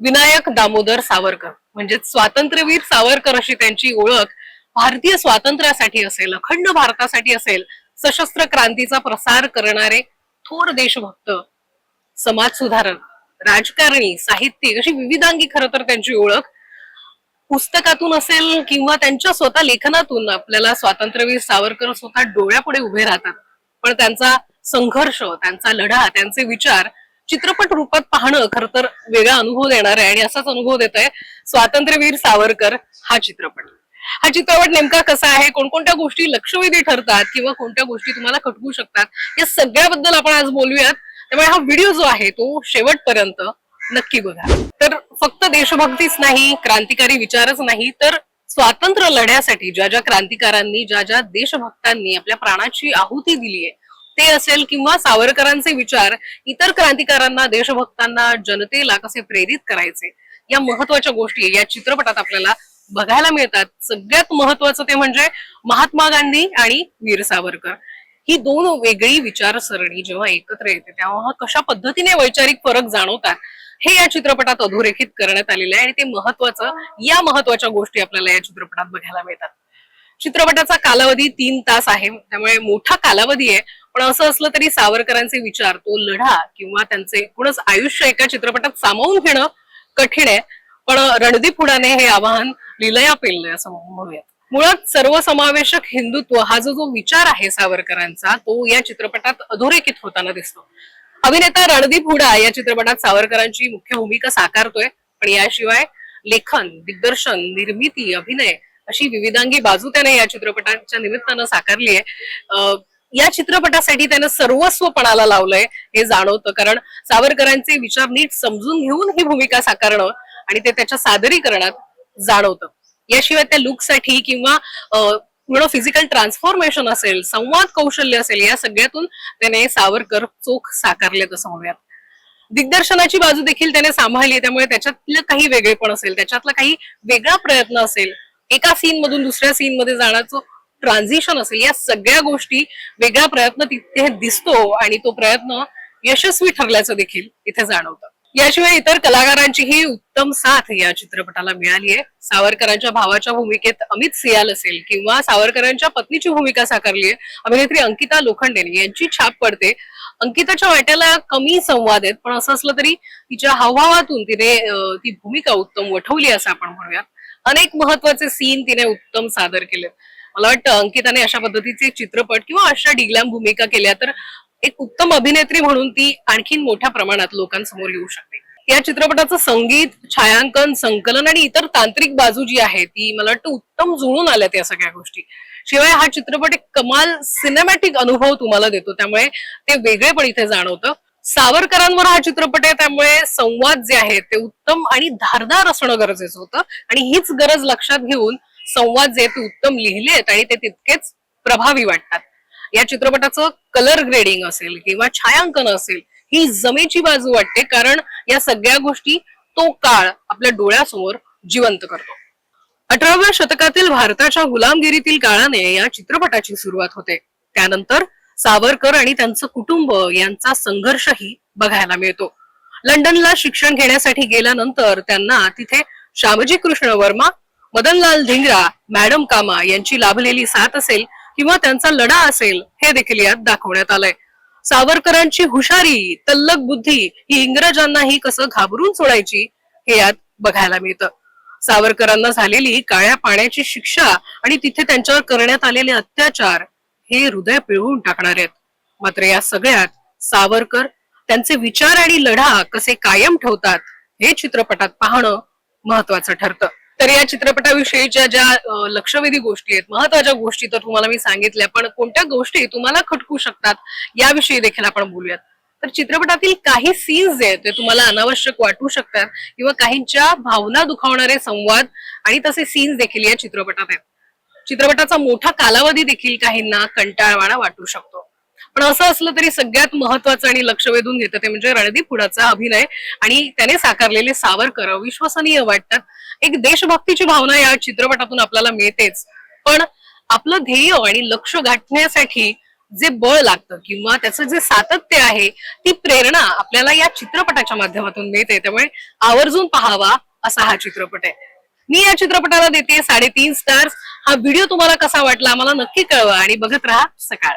विनायक दामोदर सावरकर. म्हणजे स्वातंत्र्यवीर सावरकर अशी त्यांची ओळख भारतीय स्वातंत्र्यासाठी असेल अखंड भारतासाठी असेल सशस्त्र क्रांतीचा प्रसार करणारे थोर देशभक्त समाज सुधारक राजकारणी साहित्यिक अशी विविधांगी खर तर त्यांची ओळख पुस्तकातून असेल किंवा त्यांच्या स्वतः लेखनातून आपल्याला स्वातंत्र्यवीर सावरकर स्वतः डोळ्यापुढे उभे राहतात. पण त्यांचा संघर्ष त्यांचा लढा त्यांचे विचार चित्रपट रूपात पाहणं खर तर वेगळा अनुभव देणार आहे आणि असाच अनुभव देत आहे स्वातंत्र्यवीर सावरकर हा चित्रपट. हा चित्रपट नेमका कसा आहे? कोणकोणत्या गोष्टी लक्षवेधी ठरतात किंवा कोणत्या गोष्टी तुम्हाला खटकू शकतात? या सगळ्याबद्दल आपण आज बोलूयात. त्यामुळे हा व्हिडिओ जो आहे तो शेवटपर्यंत नक्की बघा. तर फक्त देशभक्तीच नाही क्रांतिकारी विचारच नाही तर स्वातंत्र्य लढ्यासाठी ज्या ज्या क्रांतिकारांनी ज्या ज्या देशभक्तांनी आपल्या प्राणाची आहुती दिली आहे ते असेल किंवा सावरकरांचे विचार इतर क्रांतिकारांना देशभक्तांना जनतेला कसे प्रेरित करायचे? या महत्त्वाच्या गोष्टी या चित्रपटात आपल्याला बघायला मिळतात. सगळ्यात महत्वाचं ते म्हणजे महात्मा गांधी आणि वीर सावरकर. ही दोन वेगळी विचारसरणी जेव्हा एकत्र येते तेव्हा कशा पद्धतीने वैचारिक फरक जाणवतात हे या चित्रपटात अधोरेखित करण्यात आलेलं आहे आणि ते महत्वाचं या महत्त्वाच्या गोष्टी आपल्याला या चित्रपटात बघायला मिळतात. चित्रपटाचा कालावधी तीन तास आहे. त्यामुळे मोठा कालावधी आहे. पण असं असलं तरी सावरकरांचे विचार तो लढा किंवा त्यांचे एकूणच आयुष्य एका चित्रपटात सामावून घेणं कठीण आहे. पण रणदीप हुडाने हे आवाहन लिलया पेललंय असं म्हणूयात मुळात सर्वसमावेशक हिंदुत्व हा जो जो विचार आहे सावरकरांचा तो या चित्रपटात अधोरेखित होताना दिसतो. अभिनेता रणदीप हुडा या चित्रपटात सावरकरांची मुख्य भूमिका साकारतोय. पण याशिवाय लेखन दिग्दर्शन निर्मिती अभिनय अशी विविधांगी बाजू त्याने या चित्रपटाच्या निमित्तानं साकारली आहे. अं, या चित्रपटासाठी त्यानं सर्वस्व पणाला लावलंय हे जाणवतं. कारण सावरकरांचे विचार नीट समजून घेऊन ही भूमिका साकारणं आणि ते त्याच्या सादरीकरणात जाणवतं. याशिवाय त्या लुकसाठी किंवा फिजिकल ट्रान्सफॉर्मेशन असेल संवाद कौशल्य असेल या सगळ्यातून त्याने सावरकर चोख साकारलेत तसं म्हणूयात. दिग्दर्शनाची बाजू देखील त्याने सांभाळली त्यामुळे त्याच्यातलं काही वेगळेपण असेल त्याच्यातला काही वेगळा प्रयत्न असेल एका सीन मधून दुसऱ्या सीन मध्ये जाण्याचं ट्रान्झिशन असेल या सगळ्या गोष्टी वेगळा प्रयत्न तिथे दिसतो आणि तो प्रयत्न यशस्वी ठरल्याचं देखील इथे जाणवतं. याशिवाय इतर कलाकारांचीही उत्तम साथ या चित्रपटाला मिळाली आहे. सावरकरांच्या भावाच्या भूमिकेत अमित सियाल असेल किंवा सावरकरांच्या पत्नीची भूमिका साकारली आहे अभिनेत्री अंकिता लोखंडेने यांची छाप पडते. अंकिताच्या वाट्याला कमी संवाद आहेत पण असं असलं तरी तिच्या हावभावातून तिने ती भूमिका उत्तम वठवली असं आपण म्हणूयात. अनेक महत्त्वाचे सीन तिने उत्तम सादर केलेत. मला वाटतं अंकिताने अशा पद्धतीचे चित्रपट किंवा अशा डिग्लॅम भूमिका केल्या तर एक उत्तम अभिनेत्री म्हणून ती आणखीन मोठ्या प्रमाणात लोकांसमोर येऊ शकते. या चित्रपटाचं संगीत छायांकन संकलन आणि इतर तांत्रिक बाजू जी आहे ती मला वाटतं उत्तम जुळून आल्यात या सगळ्या गोष्टी. शिवाय हा चित्रपट एक कमाल सिनेमॅटिक अनुभव तुम्हाला देतो. त्यामुळे ते वेगळे पण इथे जाणवतं. सावरकरांवर हा चित्रपट आहे त्यामुळे संवाद जे आहेत ते उत्तम आणि धारदार असणं गरजेचं होतं. आणि हीच गरज लक्षात घेऊन संवाद जे ते उत्तम लिहिले आहेत आणि ते तितकेच प्रभावी वाटतात. या चित्रपटाचं कलर ग्रेडिंग असेल किंवा छायांकन असेल ही जमेची बाजू वाटते कारण या सगळ्या गोष्टी तो काळ आपल्या डोळ्यासमोर जिवंत करतो. अठराव्या शतकातील भारताच्या गुलामगिरीतील काळाने या चित्रपटाची सुरुवात होते. त्यानंतर सावरकर आणि त्यांचं कुटुंब यांचा संघर्षही बघायला मिळतो. लंडनला शिक्षण घेण्यासाठी गेल्यानंतर त्यांना तिथे श्यामजी कृष्ण वर्मा मदनलाल धिंगरा मॅडम कामा यांची लाभलेली साथ असेल किंवा त्यांचा लढा असेल हे देखील यात दाखवण्यात आलंय. सावरकरांची हुशारी तल्लक बुद्धी ही इंग्रजांनाही कसं घाबरून सोडायची हे यात बघायला मिळतं. सावरकरांना झालेली काळ्या पाण्याची शिक्षा आणि तिथे त्यांच्यावर करण्यात आलेले अत्याचार हे हृदय पिळवून टाकणार आहेत. मात्र या सगळ्यात सावरकर त्यांचे विचार आणि लढा कसे कायम ठेवतात हे चित्रपटात पाहणं महत्वाचं ठरतं. तर या चित्रपटाविषयीच्या ज्या अं, लक्षवेधी गोष्टी आहेत महत्त्वाच्या गोष्टी तर तुम्हाला मी सांगितल्या पण कोणत्या गोष्टी तुम्हाला खटकू शकतात याविषयी देखील आपण बोलूयात. तर चित्रपटातील काही सीन्स जे आहेत ते तुम्हाला अनावश्यक वाटू शकतात किंवा काहींच्या भावना दुखावणारे संवाद आणि तसे सीन्स देखील या चित्रपटात आहेत. चित्रपटाचा मोठा कालावधी देखील काहींना कंटाळवाणा वाटू शकतो. पण असं असलं तरी सगळ्यात महत्वाचं आणि लक्ष वेधून घेतं ते म्हणजे रणदीप हुडाचा अभिनय. आणि त्याने साकारलेले सावरकर विश्वसनीय वाटतात. एक देशभक्तीची भावना या चित्रपटातून आपल्याला मिळतेच. पण आपलं ध्येय आणि लक्ष गाठण्यासाठी जे बळ लागतं किंवा त्याचं जे सातत्य आहे ती प्रेरणा आपल्याला या चित्रपटाच्या माध्यमातून मिळते. त्यामुळे आवर्जून पाहावा असा हा चित्रपट आहे. मी या चित्रपटाला देते साडेतीन स्टार्स हा व्हिडिओ तुम्हाला कसा वाटला आम्हाला नक्की कळवा आणि बघत राहा सकाळ.